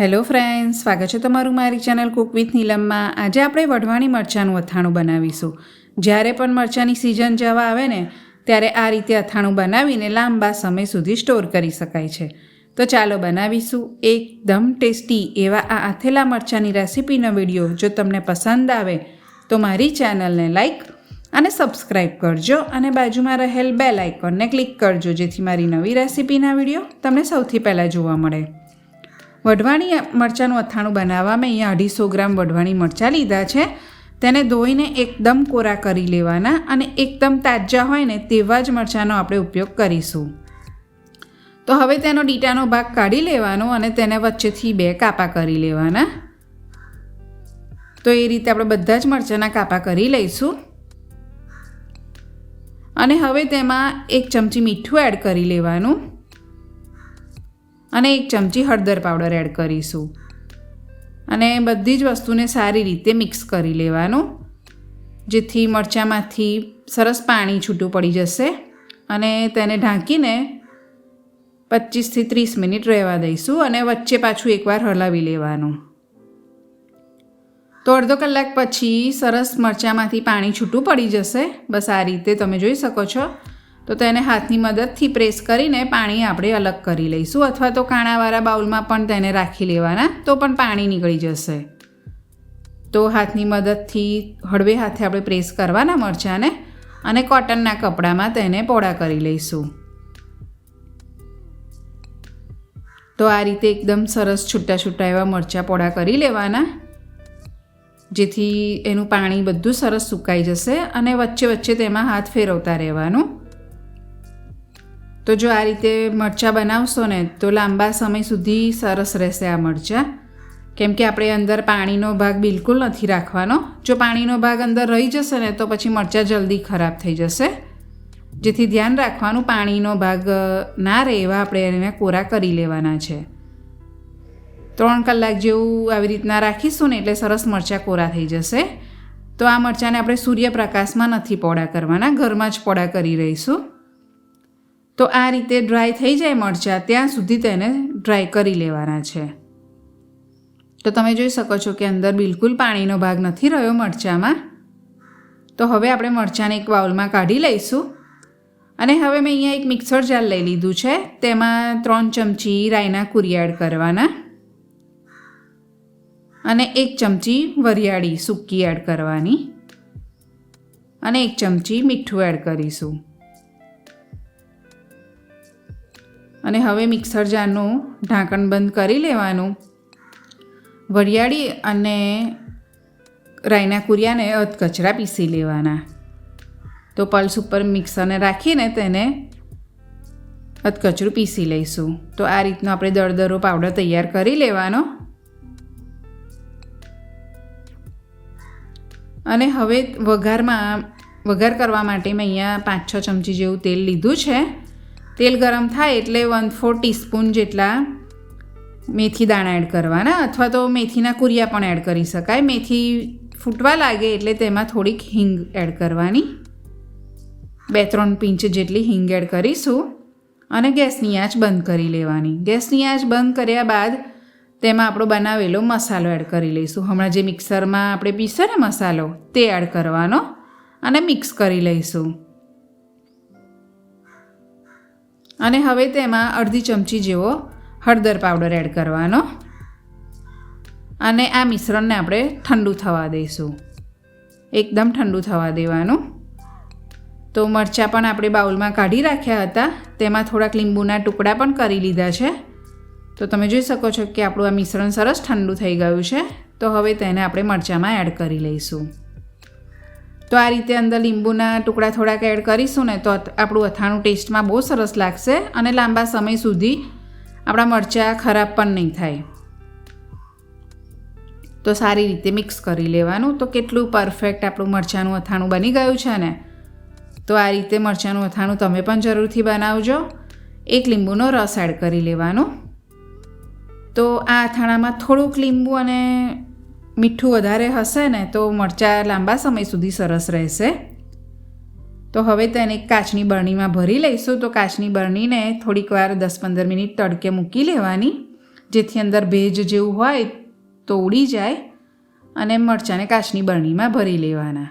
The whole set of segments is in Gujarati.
હેલો ફ્રેન્ડ્સ, સ્વાગત છે તમારું મારી ચેનલ કુક વિથ નીલમમાં. આજે આપણે વઢવાણી મરચાંનું અથાણું બનાવીશું. જ્યારે પણ મરચાંની સિઝન જવા આવે ને, ત્યારે આ રીતે અથાણું બનાવીને લાંબા સમય સુધી સ્ટોર કરી શકાય છે. તો ચાલો બનાવીશું એકદમ ટેસ્ટી એવા આ આથેલા મરચાંની રેસીપીનો વીડિયો. જો તમને પસંદ આવે, તો મારી ચેનલને લાઇક અને સબસ્ક્રાઈબ કરજો અને બાજુમાં રહેલ બેલ આઇકોનને ક્લિક કરજો, જેથી મારી નવી રેસીપીના વીડિયો તમને સૌથી પહેલાં જોવા મળે. વઢવાણી મરચાંનું અથાણું બનાવવા મેં અહીંયા અઢીસો ગ્રામ વઢવાણી મરચાં લીધા છે. તેને ધોઈને એકદમ કોરા કરી લેવાના અને એકદમ તાજા હોય ને તેવા જ મરચાંનો આપણે ઉપયોગ કરીશું. તો હવે તેનો ડીટાનો ભાગ કાઢી લેવાનો અને તેને વચ્ચેથી બે કાપા કરી લેવાના. તો એ રીતે આપણે બધા જ મરચાંના કાપા કરી લઈશું. અને હવે તેમાં એક ચમચી મીઠું એડ કરી લેવાનું. અને એક ચમચી હળદર પાવડર એડ કરીશું. અને બધી જ વસ્તુને સારી રીતે મિક્સ કરી લેવાનું. જેથી મરચાંમાંથી સરસ પાણી છૂટું પડી જશે અને તેને ઢાંકીને પચીસથી ત્રીસ મિનિટ રહેવા દઈશું અને વચ્ચે પાછું એકવાર હલાવી લેવાનું. તો અડધો કલાક પછી સરસ મરચાંમાંથી પાણી છૂટું પડી જશે. બસ આ રીતે તમે જોઈ શકો છો. તો તેને હાથની મદદથી પ્રેસ કરીને પાણી આપણે અલગ કરી લઈશું. અથવા તો કાણાવાળા બાઉલમાં પણ તેને રાખી લેવાના, તો પણ પાણી નીકળી જશે. તો હાથની મદદથી હળવે હાથે આપણે પ્રેસ કરવાના મરચાંને અને કોટનના કપડામાં તેને પોળા કરી લઈશું. તો આ રીતે એકદમ સરસ છૂટા છૂટા એવા મરચાં પોળા કરી લેવાના, જેથી એનું પાણી બધું સરસ સુકાઈ જશે અને વચ્ચે વચ્ચે તેમાં હાથ ફેરવતા રહેવાનું. તો જો આ રીતે મરચાં બનાવશો ને, તો લાંબા સમય સુધી સરસ રહેશે આ મરચાં. કેમ કે આપણે અંદર પાણીનો ભાગ બિલકુલ નથી રાખવાનો. જો પાણીનો ભાગ અંદર રહી જશે ને, તો પછી મરચાં જલ્દી ખરાબ થઈ જશે. જેથી ધ્યાન રાખવાનું, પાણીનો ભાગ ના રહે એવા આપણે એને કોરા કરી લેવાના છે. ત્રણ કલાક જેવું આવી રીતના રાખીશું ને, એટલે સરસ મરચાં કોરા થઈ જશે. તો આ મરચાંને આપણે સૂર્યપ્રકાશમાં નથી પોડા કરવાના, ઘરમાં જ પોડા કરી રહીશું. તો આ રીતે ડ્રાય થઈ જાય મરચાં, ત્યાં સુધી તેને ડ્રાય કરી લેવાના છે. તો તમે જોઈ શકો છો કે અંદર બિલકુલ પાણીનો ભાગ નથી રહ્યો મરચાંમાં. તો હવે આપણે મરચાંને એક બાઉલમાં કાઢી લઈશું. અને હવે મેં અહીંયા એક મિક્સર જાર લઈ લીધું છે, તેમાં ત્રણ ચમચી રાયના કુરિયા એડ કરવાના. અને એક ચમચી વરિયાળી સૂકી એડ કરવાની. અને એક ચમચી મીઠું એડ કરીશું. અને હવે મિક્સર જારનું ઢાંકણ બંધ કરી લેવાનું. વરિયાળી અને રાઈના કુરિયાને અધકચરા પીસી લેવાના. તો પલ્સ ઉપર મિક્સરને રાખીને તેને અધકચરું પીસી લઈશું. તો આ રીતનો આપણે દળદરો પાવડર તૈયાર કરી લેવાનો. અને હવે વઘારમાં, વઘાર કરવા માટે મેં અહીંયા પાંચ છ ચમચી જેવું તેલ લીધું છે. તેલ ગરમ થાય એટલે વન ફોર ટીસ્પૂન જેટલા મેથી દાણા એડ કરવાના, અથવા તો મેથીના કુરિયા પણ એડ કરી શકાય. મેથી ફૂટવા લાગે એટલે તેમાં થોડીક હિંગ એડ કરવાની. બે ત્રણ પિંચ જેટલી હિંગ એડ કરીશું. અને ગેસની આંચ બંધ કરી લેવાની. ગેસની આંચ બંધ કર્યા બાદ તેમાં આપણો બનાવેલો મસાલો એડ કરી લઈશું. હમણાં જે મિક્સરમાં આપણે પીસે ને મસાલો, તે એડ કરવાનો. અને મિક્સ કરી લઈશું. અને હવે તેમાં અડધી ચમચી જેવો હળદર પાવડર એડ કરવાનો. અને આ મિશ્રણને આપણે ઠંડુ થવા દઈશું. એકદમ ઠંડુ થવા દેવાનું. તો મરચાં પણ આપણે બાઉલમાં કાઢી રાખ્યા હતા. તેમાં થોડાક લીંબુના ટુકડા પણ કરી લીધા છે. તો તમે જોઈ શકો છો કે આપણું આ મિશ્રણ સરસ ઠંડુ થઈ ગયું છે. તો હવે તેને આપણે મરચાંમાં એડ કરી લઈશું. તો આ રીતે અંદર લીંબુના ટુકડા થોડાક એડ કરીશું ને તો આપણું અથાણું ટેસ્ટમાં બહુ સરસ લાગશે અને લાંબા સમય સુધી આપણા મરચાં ખરાબ પણ નહીં થાય. તો સારી રીતે મિક્સ કરી લેવાનું. તો કેટલું પરફેક્ટ આપણું મરચાંનું અથાણું બની ગયું છે ને? તો આ રીતે મરચાંનું અથાણું તમે પણ જરૂરથી બનાવજો. એક લીંબુનો રસ એડ કરી લેવાનો. તો આ અથાણામાં થોડુંક લીંબુ અને મીઠું વધારે હશે ને તો મરચાં લાંબા સમય સુધી સરસ રહેશે. તો હવે તેને કાચની બરણીમાં ભરી લઈશું. તો કાચની બરણીને થોડીક વાર દસ પંદર મિનિટ તડકે મૂકી લેવાની. જેથી અંદર ભેજ જેવું હોય તો ઉડી જાય અને મરચાંને કાચની બરણીમાં ભરી લેવાના.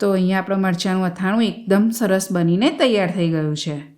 તો અહીંયા આપણું મરચાંનું અથાણું એકદમ સરસ બનીને તૈયાર થઈ ગયું છે.